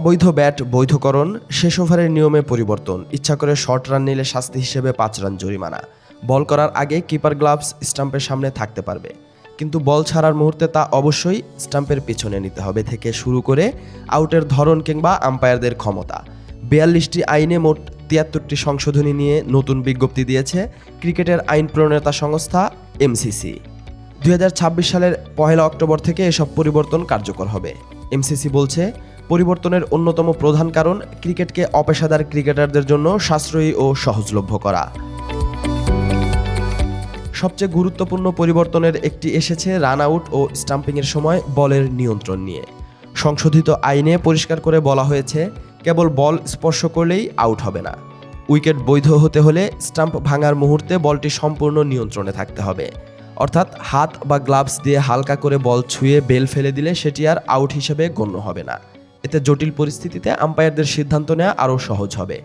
অবৈধ ব্যাট বৈধকরণ, শেষ ওভারের নিয়মে পরিবর্তন। ইচ্ছা করে শর্ট রান নিলে শাস্তি হিসেবে পাঁচ রান জরিমানা। বল করার আগে কিপার গ্লাভস স্টাম্পের সামনে থাকতে পারবে। কিন্তু বল ছাড়ার মুহূর্তে তা অবশ্যই স্টাম্পের পিছনে নিতে হবে থেকে শুরু করে আউটের ধরন কিংবা আম্পায়ারদের ক্ষমতা। বিয়াল্লিশটি আইনে মোট তিয়াত্তরটি সংশোধনী নিয়ে নতুন বিজ্ঞপ্তি দিয়েছে ক্রিকেটের আইন প্রণেতা সংস্থা এমসিসি। দুই হাজার ছাব্বিশ সালের পহেলা অক্টোবর থেকে এসব পরিবর্তন কার্যকর হবে। এমসিসি বলছে পরিবর্তনের অন্যতম প্রধান কারণ ক্রিকেটকে অপেশাদার ক্রিকেটারদের জন্য সাশ্রয়ী ও সহজলভ্য করা। সবচেয়ে গুরুত্বপূর্ণ পরিবর্তনের একটি এসেছে রান আউট ও স্টাম্পিংয়ের সময় বলের নিয়ন্ত্রণ নিয়ে। সংশোধিত আইনে পরিষ্কার করে বলা হয়েছে, কেবল বল স্পর্শ করলেই আউট হবে না। উইকেট বৈধ হতে হলে স্টাম্প ভাঙার মুহূর্তে বলটি সম্পূর্ণ নিয়ন্ত্রণে থাকতে হবে। অর্থাৎ হাত বা গ্লাভস দিয়ে হালকা করে বল ছুঁয়ে বেল ফেলে দিলে সেটি আর আউট হিসেবে গণ্য হবে না। এতে জটিল পরিস্থিতিতে আম্পায়ারদের সিদ্ধান্ত নেওয়া আরও সহজ হবে।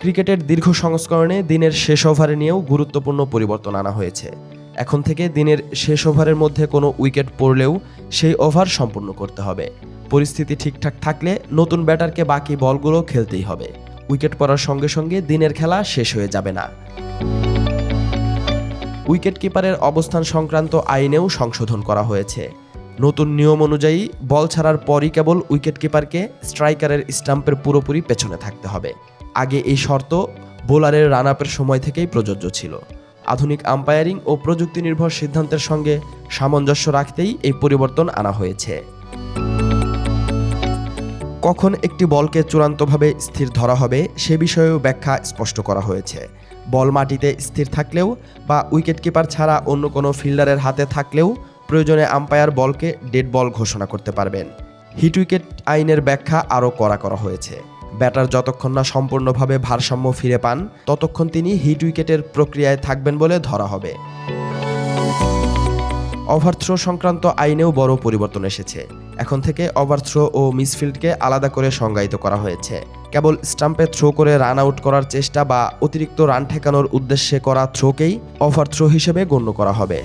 ক্রিকেটের দীর্ঘ সংস্করণে দিনের শেষ ওভারে নিয়েও গুরুত্বপূর্ণ পরিবর্তন আনা হয়েছে। এখন থেকে দিনের শেষ ওভারের মধ্যে কোনো উইকেট পড়লেও সেই ওভার সম্পূর্ণ করতে হবে। পরিস্থিতি ঠিকঠাক থাকলে নতুন ব্যাটারকে বাকি বলগুলো খেলতেই হবে। উইকেট পড়ার সঙ্গে সঙ্গে দিনের খেলা শেষ হয়ে যাবে না। উইকেট কিপারের অবস্থান সংক্রান্ত আইনেও সংশোধন করা হয়েছে। নতুন নিয়ম অনুযায়ী বল ছাড়ার পরই কেবল উইকেট কিপারকে স্ট্রাইকারের স্টাম্পের পুরোপুরি পেছনে থাকতে হবে। আগে এই শর্ত বোলারের রান আপের সময় থেকেই প্রযোজ্য ছিল। আধুনিক আম্পায়ারিং ও প্রযুক্তি নির্ভর সিদ্ধান্তের সঙ্গে সামঞ্জস্য রাখতেই এই পরিবর্তন আনা হয়েছে। কখন একটি বলকে চূড়ান্তভাবে স্থির ধরা হবে সে বিষয়েও ব্যাখ্যা স্পষ্ট করা হয়েছে। বল মাটিতে স্থির থাকলেও বা উইকেট কিপার ছাড়া অন্য কোনো ফিল্ডারের হাতে থাকলেও প্রয়োজনে আম্পায়ার বলকে ডেড বল ঘোষণা করতে পারবেন। হিট উইকেট আইনের ব্যাখ্যা আরও করা করা হয়েছে। ব্যাটার যতক্ষণ না সম্পূর্ণভাবে ভারসাম্য ফিরে পান, ততক্ষণ তিনি হিট উইকেটের প্রক্রিয়ায় থাকবেন বলে ধরা হবে। ওভারথ্রো সংক্রান্ত আইনেও বড় পরিবর্তন এসেছে। এখন থেকে ওভারথ্রো ও মিসফিল্ডকে আলাদা করে সংজ্ঞায়িত করা হয়েছে। কেবল স্টাম্পে থ্রো করে রান আউট করার চেষ্টা বা অতিরিক্ত রান ঠেকানোর উদ্দেশ্যে করা থ্রোকেই ওভারথ্রো হিসেবে গণ্য করা হবে।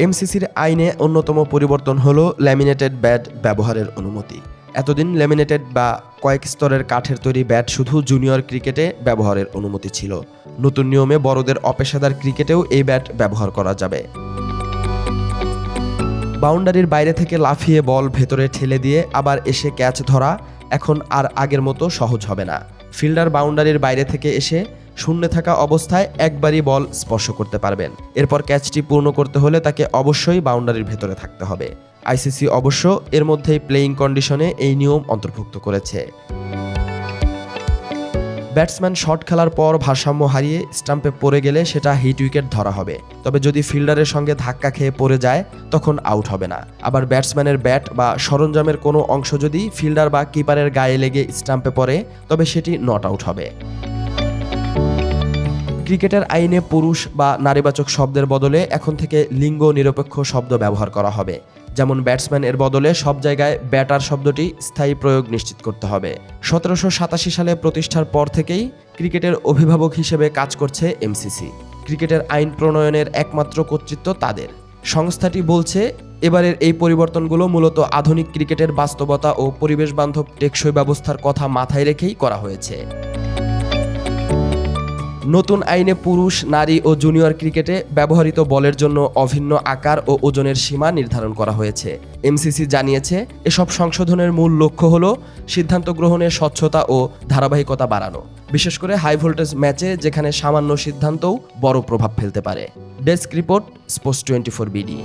এমসিসির আইনে অন্যতম পরিবর্তন হল ল্যামিনেটেড ব্যাট ব্যবহারের অনুমতি। এতদিন ল্যামিনেটেড বা কয়েক স্তরের কাঠের তৈরি ব্যাট শুধু জুনিয়র ক্রিকেটে ব্যবহারের অনুমতি ছিল। নতুন নিয়মে বড়দের অপেশাদার ক্রিকেটেও এই ব্যাট ব্যবহার করা যাবে। বাউন্ডারির বাইরে থেকে লাফিয়ে বল ভেতরে ঠেলে দিয়ে আবার এসে ক্যাচ ধরা এখন আর আগের মতো সহজ হবে না। ফিল্ডার বাউন্ডারির বাইরে থেকে এসে শূন্যে থাকা অবস্থায় একবারই বল স্পর্শ করতে পারবেন। এরপর ক্যাচটি পূর্ণ করতে হলে তাকে অবশ্যই বাউন্ডারির ভেতরে থাকতে হবে। আইসিসি অবশ্য এর মধ্যেই প্লেয়িং কন্ডিশনে এই নিয়ম অন্তর্ভুক্ত করেছে। ব্যাটসম্যান শট খেলার পর ভারসাম্য হারিয়ে স্টাম্পে পড়ে গেলে সেটা হিট উইকেট ধরা হবে। তবে যদি ফিল্ডারের সঙ্গে ধাক্কা খেয়ে পড়ে যায়, তখন আউট হবে না। আবার ব্যাটসম্যানের ব্যাট বা সরঞ্জামের কোনো অংশ যদি ফিল্ডার বা কিপারের গায়ে লেগে স্টাম্পে পড়ে, তবে সেটি নট আউট হবে। ক্রিকেটের আইনে পুরুষ বা নারীবাচক শব্দের বদলে এখন থেকে লিঙ্গ নিরপেক্ষ শব্দ ব্যবহার করা হবে। যেমন ব্যাটসম্যান এর বদলে সব জায়গায় ব্যাটার শব্দটি স্থায়ী প্রয়োগ নিশ্চিত করতে হবে। সতেরোশো সাতাশি সালে প্রতিষ্ঠার পর থেকেই ক্রিকেটের অভিভাবক হিসেবে কাজ করছে এমসিসি। ক্রিকেটের আইন প্রণয়নের একমাত্র কর্তৃত্ব তাদের। সংস্থাটি বলছে, এবারের এই পরিবর্তনগুলো মূলত আধুনিক ক্রিকেটের বাস্তবতা ও পরিবেশ বান্ধব টেকসই ব্যবস্থার কথা মাথায় রেখেই করা হয়েছে। নতুন আইনে পুরুষ, নারী ও জুনিয়র ক্রিকেটে ব্যবহৃত বলের জন্য অভিন্ন আকার ও ওজনের সীমা নির্ধারণ করা হয়েছে। এমসিসি জানিয়েছে, এসব সংশোধনের মূল লক্ষ্য হল সিদ্ধান্ত গ্রহণের স্বচ্ছতা ও ধারাবাহিকতা বাড়ানো। বিশেষ করে হাই ভোল্টেজ ম্যাচে যেখানে সামান্য সিদ্ধান্তও বড় প্রভাব ফেলতে পারে। Desk report, sports twenty four BD.